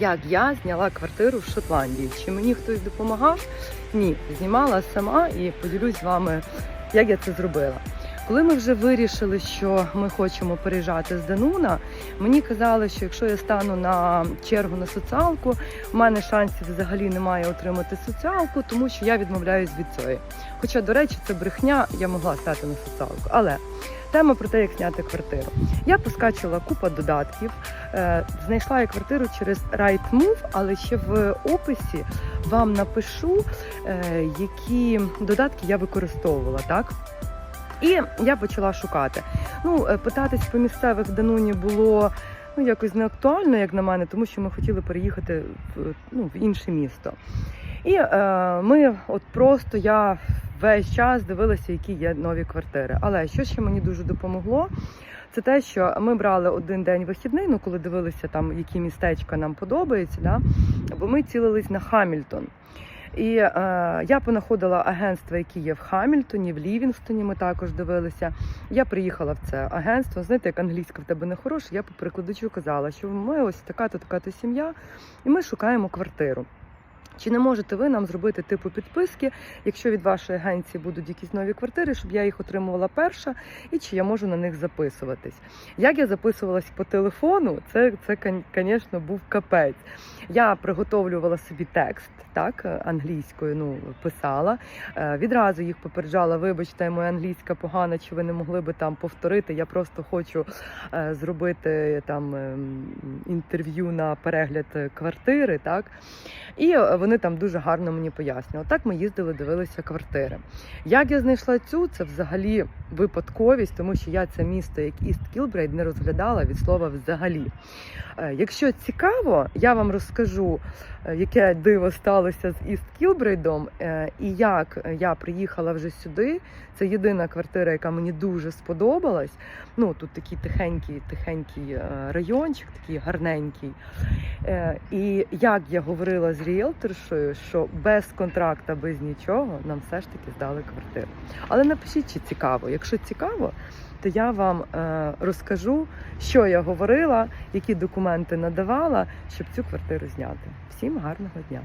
Як я зняла квартиру в Шотландії? Чи мені хтось допомагав? Ні, знімала сама і поділюсь з вами, як я це зробила. Коли ми вже вирішили, що ми хочемо переїжджати з Дануна, мені казали, що якщо я стану на чергу на соціалку, в мене шансів взагалі немає отримати соціалку, тому що я відмовляюсь від цієї. Хоча, до речі, це брехня, я могла стати на соціалку. Але тема про те, як зняти квартиру. Я поскачила купа додатків, е, знайшла я квартиру через Rightmove, але ще в описі вам напишу, е, які додатки я використовувала, так? І я почала шукати. Ну, е, питатись по місцевих Дануні було ну, якось не актуально, як на мене, тому що ми хотіли переїхати в, ну, в інше місто. І е, ми от просто я весь час дивилася, які є нові квартири. Але що ще мені дуже допомогло, це те, що ми брали один день вихідний, ну коли дивилися там, які містечка нам подобаються, да? бо ми цілились на Хамільтон. І е, я понаходила агентства, які є в Хамільтоні, в Лівінгстоні. Ми також дивилися. Я приїхала в це агентство. Знаєте, як англійська в тебе не хороша, я по прикладачу казала, що ми ось така-то така-то сім'я, і ми шукаємо квартиру. Чи не можете ви нам зробити типу підписки, якщо від вашої агенції будуть якісь нові квартири, щоб я їх отримувала перша, і чи я можу на них записуватись? Як я записувалась по телефону, це, це звісно, був капець. Я приготовлювала собі текст, так, англійською, ну, писала. Е, Відразу їх попереджала, вибачте, моя англійська погана, чи ви не могли би там повторити. Я просто хочу е, зробити там ем, інтерв'ю на перегляд е, квартири, так. І е, вони там дуже гарно мені пояснювали. Так ми їздили, дивилися квартири. Як я знайшла цю, це взагалі випадковість, тому що я це місто, як Іст Кілбрейд, не розглядала від слова взагалі. Е, Якщо цікаво, я вам розкажу, е, яке диво сталося з Іст Кілбрейдом, е, і як я приїхала вже сюди. Це єдина квартира, яка мені дуже сподобалась. Ну тут такий тихенький, тихенький райончик, такий гарненький. Е, І як я говорила з ріелторшою, що без контракта, без нічого нам все ж таки здали квартиру. Але напишіть, чи цікаво. Якщо цікаво, то я вам е, розкажу, що я говорила, які документи надавала, щоб цю квартиру зняти. Всім гарного дня!